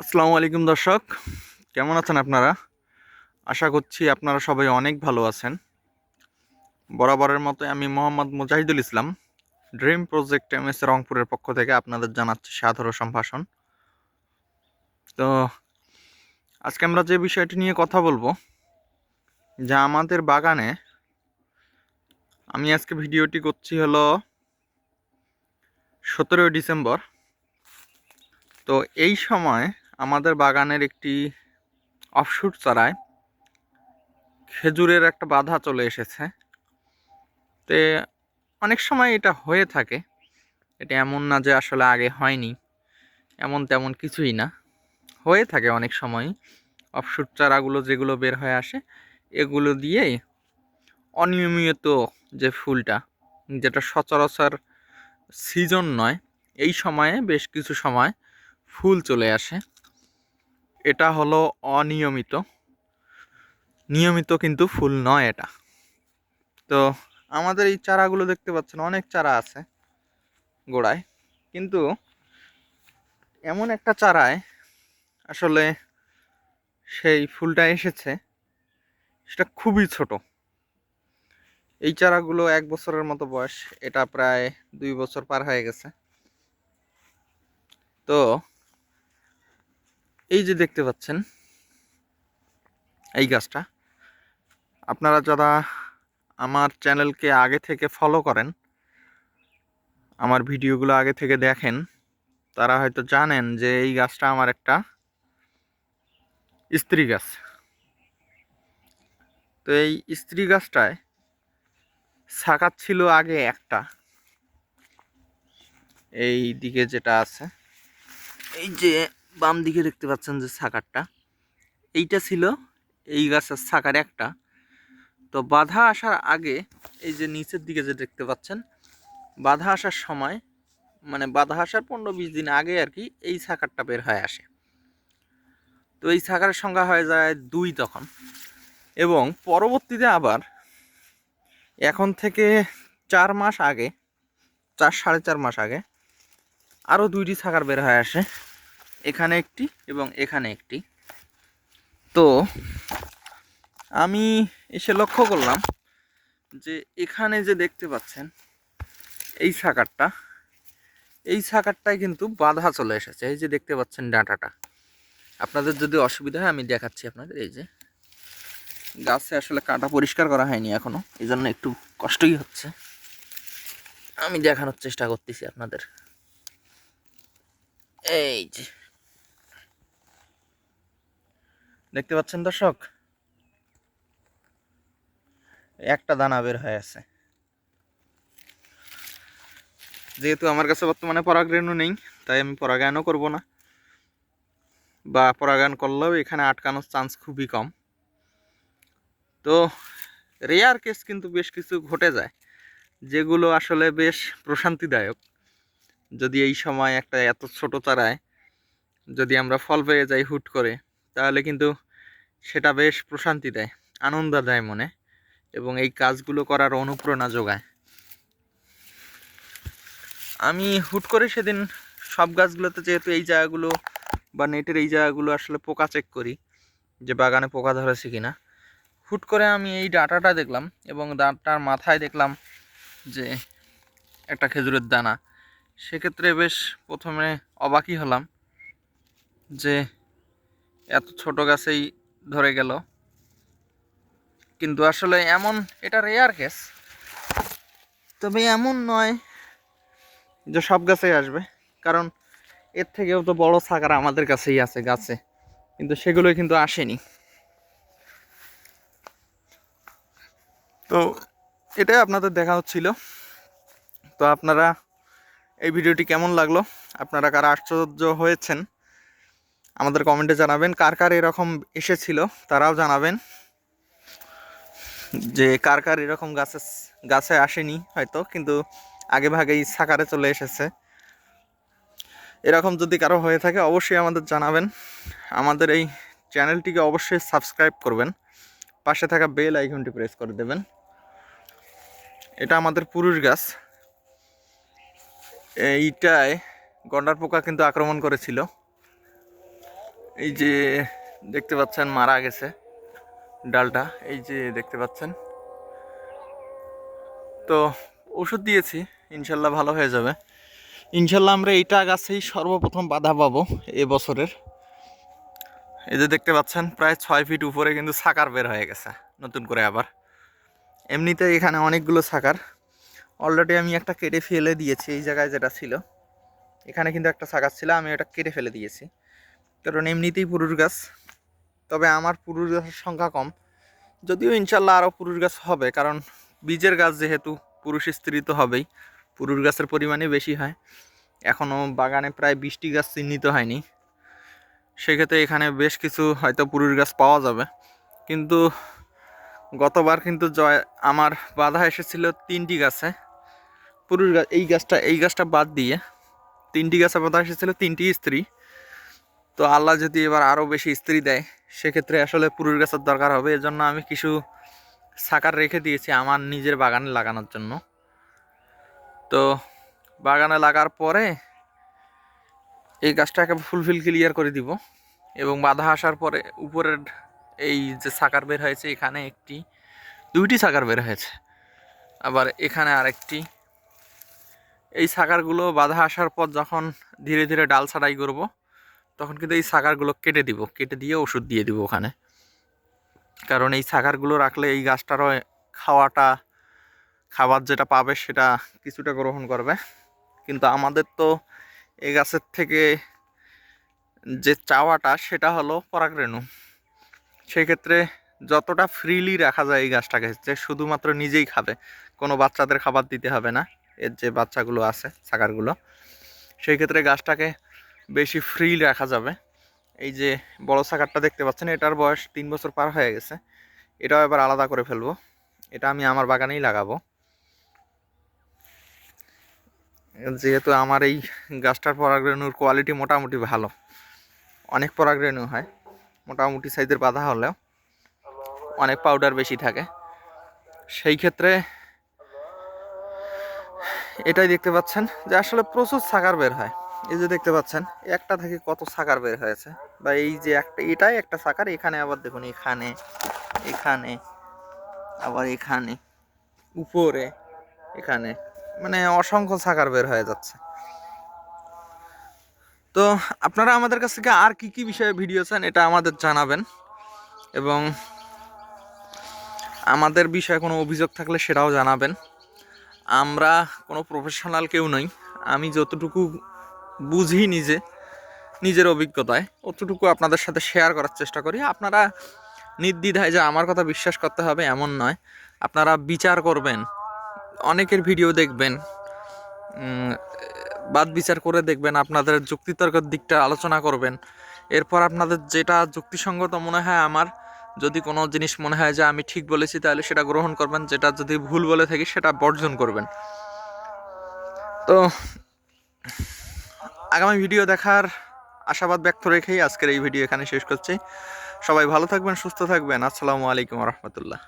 আসসালামু আলাইকুম দর্শক। কেমন আছেন আপনারা? আশা করছি আপনারা সবাই অনেক ভালো আছেন। বরাবরের মতো আমি Mohammad Mujahidul Islam dream project M S রংপুরের পক্ষ থেকে আপনাদের জানাচ্ছি সাদর সম্ভাষণ। তো, আজকে আমরা যে বিষয়টি নিয়ে কথা বলব, যে আমাদের বাগানে আমি আজকে ভিডিওটি করছি হলো সতেরোই ডিসেম্বর। তো এই সময় আমাদের বাগানের একটি অফশুট চারায় খেজুরের একটা বাধা চলে এসেছে। তে অনেক সময় এটা হয়ে থাকে। এটা এমন না যে আসলে আগে হয়নি। এমন তেমন কিছুই না। হয়ে থাকে অনেক সময়। অফশুট চারাগুলো যেগুলো বের হয়ে আসে, এগুলো দিয়েই অনিয়মিত যে ফুলটা, যেটা সচরাচর সিজন নয়, এই সময়ে বেশ কিছু সময় ফুল চলে আসে। এটা হলো অনিয়মিত। নিয়মিত কিন্তু ফুল নয় এটা। তো আমাদের এই চারাগুলো দেখতে পাচ্ছেন, অনেক চারা আছে গোড়ায়। কিন্তু এমন একটা চারায় আসলে সেই ফুলটা এসেছে, সেটা খুবই ছোট। এই চারাগুলো এক বছরের মতো বয়স, এটা প্রায় দুই বছর পার হয়ে গেছে। তো এই যে দেখতে পাচ্ছেন, এই গাছটা। আপনারা যারা আমার চ্যানেলকে আগে থেকে ফলো করেন, আমার ভিডিওগুলো আগে থেকে দেখেন, তারা হয়তো জানেন যে এই গাছটা আমার একটা স্ত্রী গাছ। তো এই স্ত্রী গাছটায় শাখাত ছিল আগে একটা। এই দিকে যেটা আছে, এই যে বাম দিকে দেখতে পাচ্ছেন যে সাকারটা। এইটা ছিল এই গাছের সাকার একটা। তো বাধা আসার আগে এই যে নিচের দিকে যে দেখতে পাচ্ছেন, বাধা আসার সময় মানে বাধা আসার পনেরো বিশ দিন আগে আর কি এই সাকারটা বের হয়ে আসে। তো এই সাকারের সংখ্যা হয়ে যায় দুই তখন। এবং পরবর্তীতে আবার এখন থেকে চার মাস আগে, চার সাড়ে চার মাস আগে আরও দুইটি সাকার বের হয়ে আসে। এখানে একটি এবং এখানে একটি। তো, আমি এসে লক্ষ্য করলাম যে এখানে যে দেখতে পাচ্ছেন, এই সাকারটা, এই সাকারটায় কিন্তু বাধা চলে এসেছে। এই যে দেখতে পাচ্ছেন ডাঁটাটা। আপনাদের যদি অসুবিধা হয়, আমি দেখাচ্ছি আপনাদের। এই যে, গাছে আসলে কাটা পরিষ্কার করা হয়নি এখনও, এই জন্য একটু কষ্টই হচ্ছে। আমি দেখানোর চেষ্টা করতেছি আপনাদের। এই যে দেখতে পাচ্ছেন দর্শক? একটা দানা বের হয়ে আছে। যেহেতু আমার কাছে বর্তমানে পরাগরেণু নেই, তাই আমি পরাগায়নও করব না। বা পরাগায়ন করলেও এখানে আটকানোর চান্স খুবই কম। তো রেয়ার কেস কিন্তু বেশ কিছু ঘটে যায়, যেগুলো আসলে বেশ প্রশান্তিদায়ক। যদি এই সময় একটা এত ছোট চারায় যদি আমরা ফল পেয়ে যাই হুট করে তাহলে কিন্তু সেটা বেশ প্রশান্তি দেয়, আনন্দ দেয় মনে এবং এই কাজগুলো করার অনুপ্রেরণা যোগায়। আমি হুট করে সেদিন সব গাছগুলোতে যেহেতু এই জায়গাগুলো বা নেটের এই জায়গাগুলো আসলে পোকা চেক করি, যে বাগানে পোকা ধরেছে কি না হুট করে আমি এই ডাটাটা দেখলাম এবং ডাটার মাথায় দেখলাম যে একটা খেজুরের দানা। সেক্ষেত্রে বেশ প্রথমে অবাকই হলাম যে এত ছোট গাছেই ধরে গেল। কিন্তু আসলে এমন, এটা রেয়ার কেস তবে এমন নয় যে সব গাছেই আসবে, কারণ এর থেকেও তো বড় সাকার আমাদের কাছেই আছে গাছে, কিন্তু সেগুলোই কিন্তু আসেনি। তো এটাই আপনাদের দেখা হচ্ছিল। তো আপনারা এই ভিডিওটি কেমন লাগল? আপনারা কারা আশ্চর্য হয়েছেন? আমাদের কমেন্টে জানাবেন কার কার এরকম এসেছিল, তারাও জানাবেন যে কার কার এরকম গাছে গাছে আসেনি হয়তো, কিন্তু আগে ভাগেই সাকারে চলে এসেছে। এরকম যদি কারও হয়ে থাকে অবশ্যই আমাদের জানাবেন। আমাদের এই চ্যানেলটিকে অবশ্যই সাবস্ক্রাইব করবেন। পাশে থাকা বেল আইকনটি প্রেস করে দেবেন। এটা আমাদের পুরুষ গাছ। এইটায় গন্ডার পোকা কিন্তু আক্রমণ করেছিল। এই যে দেখতে পাচ্ছেন, মারা গেছে ডালটা। এই যে দেখতে পাচ্ছেন। তো ওষুধ দিয়েছি, ইনশাল্লাহ ভালো হয়ে যাবে। ইনশাল্লাহ আমরা এইটা গাছেই সর্বপ্রথম বাধা পাবো বছরের এই যে দেখতে পাচ্ছেন, প্রায় ছয় ফিট উপরে কিন্তু সাকার বের হয়ে গেছে, নতুন করে আবার। এমনিতে এখানে অনেকগুলো সাকার। অলরেডি আমি একটা কেটে ফেলে দিয়েছি, এই জায়গায় যেটা ছিল। এখানে কিন্তু একটা সাকার ছিল, আমি ওটা কেটে ফেলে দিয়েছি। কারণ এমনিতেই পুরুষ গাছ, তবে আমার পুরুষ গাছের সংখ্যা কম। যদিও ইনশাল্লাহ আরও পুরুষ গাছ হবে, কারণ বীজের গাছ যেহেতু পুরুষ স্ত্রী তো হবেই, পুরুষ গাছের পরিমাণই বেশি হয়। এখনও বাগানে প্রায় বিশটি গাছ চিহ্নিত হয়নি। সেক্ষেত্রে এখানে বেশ কিছু হয়তো পুরুষ গাছ পাওয়া যাবে। কিন্তু গতবার কিন্তু জয়, আমার বাধা এসেছিল তিনটি গাছে। পুরুষ গাছ এই গাছটা এই গাছটা বাদ দিয়ে তিনটি গাছে বাধা এসেছিল তিনটি স্ত্রী। তো আল্লাহ যদি এবার আরও বেশি স্ত্রী দেয়, সেক্ষেত্রে আসলে পুরুষ গাছের দরকার হবে। এজন্য আমি কিছু সাকার রেখে দিয়েছি আমার নিজের বাগানে লাগানোর জন্য। তো বাগানে লাগার পরে এই গাছটাকে ফুলফিল ক্লিয়ার করে দিব এবং বাধা আসার পরে উপরের এই যে সাকার বের হয়েছে, এখানে একটি, দুইটি সাকার বের হয়েছে। আবার এখানে আরেকটি। এই সাকারগুলো বাধা আসার পর যখন ধীরে ধীরে ডাল ছাড়াই করব তখন কিন্তু এই সাকারগুলো কেটে দিব, কেটে দিয়ে ওষুধ দিয়ে দিব ওখানে। কারণ এই সাকারগুলো রাখলে এই গাছটারও খাওয়াটা, খাবার যেটা পাবে সেটা কিছুটা গ্রহণ করবে। কিন্তু আমাদের তো এই গাছের থেকে যে চাওয়াটা সেটা হলো পরাগরেণু। সেক্ষেত্রে যতটা ফ্রিলি রাখা যায় এই গাছটাকে, যে শুধুমাত্র নিজেই খাবে, কোনো বাচ্চাদের খাবার দিতে হবে না, এর যে বাচ্চাগুলো আছে সাকারগুলো সেই ক্ষেত্রে গাছটাকে বেশি ফ্রি রাখা যাবে। এই যে বড় সাকারটা দেখতে পাচ্ছেন, এটার বয়স তিন বছর পার হয়ে গেছে। এটাও এবার আলাদা করে ফেলব। এটা আমি আমার বাগানেই লাগাবো। যেহেতু আমার এই গাছটার পরাগরেণুর কোয়ালিটি মোটামুটি ভালো। অনেক পরাগরেণু হয়। মোটামুটি সাইজের বাধা হলেও অনেক পাউডার বেশি থাকে। সেই ক্ষেত্রে এটাই দেখতে পাচ্ছেন যে আসলে প্রচুর সাকার বের হয়। এই যে দেখতে পাচ্ছেন, একটা থেকে কত সাকার বের হয়েছে? বা এই যে একটা, এটাই একটা সাকার, এখানে আবার দেখুন, এখানে এখানে, আবার এখানে, উপরে, এখানে মানে অসংখ্য সাকার বের হয়ে যাচ্ছে। তো আপনারা আমাদের কাছ থেকে আর কি কি বিষয়ে ভিডিও চান, এটা আমাদের জানাবেন। এবং আমাদের বিষয়ে কোনো অভিযোগ থাকলে সেটাও জানাবেন। আমরা কোনো প্রফেশনাল কেউ নই। আমি যতটুকু বুঝি নিজে, নিজের অভিজ্ঞতায়। অতটুকু আপনাদের সাথে শেয়ার করার চেষ্টা করি। আপনারা নির্দ্বিধায় যে আমার কথা বিশ্বাস করতে হবে এমন নয়। আপনারা বিচার করবেন, অনেকের ভিডিও দেখবেন বাদ বিচার করে দেখবেন, আপনাদের যুক্তিতর্কের দিকটা আলোচনা করবেন। এরপর আপনাদের যেটা যুক্তিসঙ্গত মনে হয় আমার, যদি কোনো জিনিস মনে হয় যে আমি ঠিক বলেছি, তাহলে সেটা গ্রহণ করবেন, যেটা যদি ভুল বলে থাকি, সেটা বর্জন করবেন। তো আগামী ভিডিও দেখার আশাবাদ ব্যক্ত রেখেই আজকের এই ভিডিও এখানে শেষ করছি। সবাই ভালো থাকবেন, সুস্থ থাকবেন। আসসালামু আলাইকুম রহমতুল্লাহ।